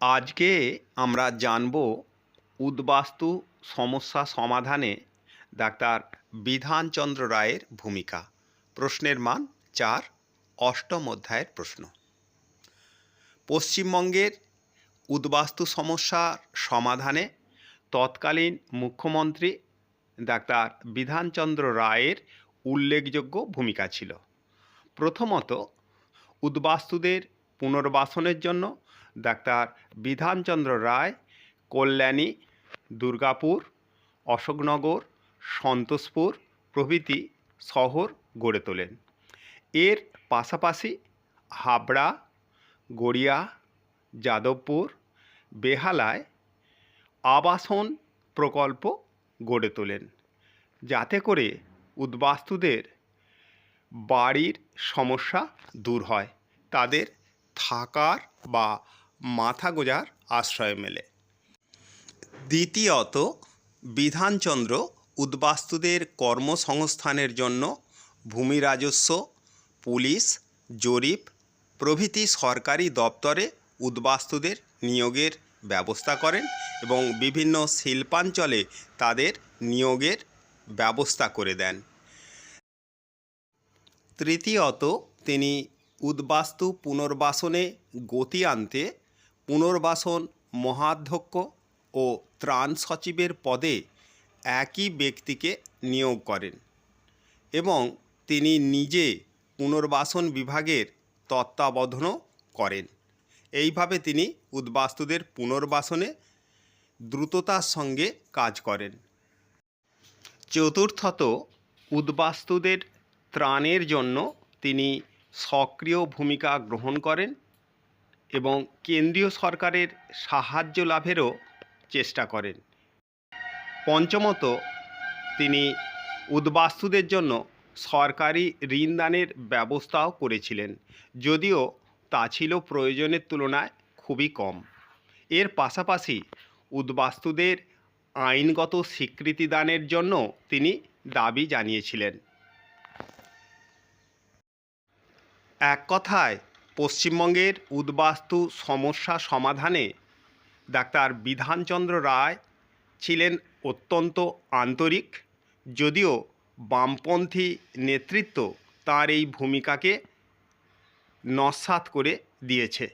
আজকে আমরা জানব উদ্বাস্তু সমস্যা সমাধানে ডাক্তার বিধানচন্দ্র রায়ের ভূমিকা। প্রশ্নের মান চার, অষ্টম অধ্যায়ের প্রশ্ন। পশ্চিমবঙ্গের উদ্বাস্তু সমস্যার সমাধানে তৎকালীন মুখ্যমন্ত্রী ডাক্তার বিধানচন্দ্র রায়ের উল্লেখযোগ্য ভূমিকা ছিল। প্রথমত, উদ্বাস্তুদের পুনর্বাসনের জন্য ডাক্তার বিধানচন্দ্র রায়, কল্যাণী, দুর্গাপুর, অশোকনগর, সন্তোষপুর প্রভৃতি শহর গড়ে তোলেন। এর পাশাপাশি হাবড়া, গড়িয়া, যাদবপুর, বেহালায় আবাসন প্রকল্প গড়ে তোলেন। যাতে করে উদ্বাস্তুদের বাড়ির সমস্যা দূর হয়, তাদের থাকার বা মাথা গোজার আশ্রয় মেলে। দ্বিতীয়ত, বিধানচন্দ্র উদ্বাস্তুদের কর্মসংস্থানের জন্য ভূমি রাজস্ব, পুলিশ, জরিপ, প্রভৃতি সরকারি দপ্তরে উদ্বাস্তুদের নিয়োগের ব্যবস্থা করেন এবং বিভিন্ন শিল্পাঞ্চলে তাদের নিয়োগের ব্যবস্থা করে দেন। তৃতীয়ত, তিনি উদ্বাস্তু পুনর্বাসনে গতি আনতে পুনর্বাসন, মহাধ্যক্ষ ও ত্রাণ সচিবের পদে একই ব্যক্তিকে নিয়োগ করেন এবং তিনি নিজে পুনর্বাসন বিভাগের তত্ত্বাবধানও করেন। এইভাবে তিনি উদ্বাস্তুদের পুনর্বাসনে দ্রুততার সঙ্গে কাজ করেন। চতুর্থত, উদ্বাস্তুদের ত্রাণের জন্য তিনি সক্রিয় ভূমিকা গ্রহণ করেন এবং কেন্দ্রীয় সরকারের সাহায্য লাভেরও চেষ্টা করেন। পঞ্চমত, তিনি উদ্বাস্তুদের জন্য সরকারি ঋণদানের ব্যবস্থাও করেছিলেন, যদিও তা ছিল প্রয়োজনের তুলনায় খুবই কম। এর পাশাপাশি উদ্বাস্তুদের আইনগত স্বীকৃতি দানের জন্য তিনি দাবি জানিয়েছিলেন। এক কথায় পশ্চিমবঙ্গের উদ্বাস্তু সমস্যা সমাধানে ডাক্তার বিধানচন্দ্র রায় ছিলেন অত্যন্ত আন্তরিক, যদিও বামপন্থী নেতৃত্ব তার এই ভূমিকাকে নস্বাত করে দিয়েছে।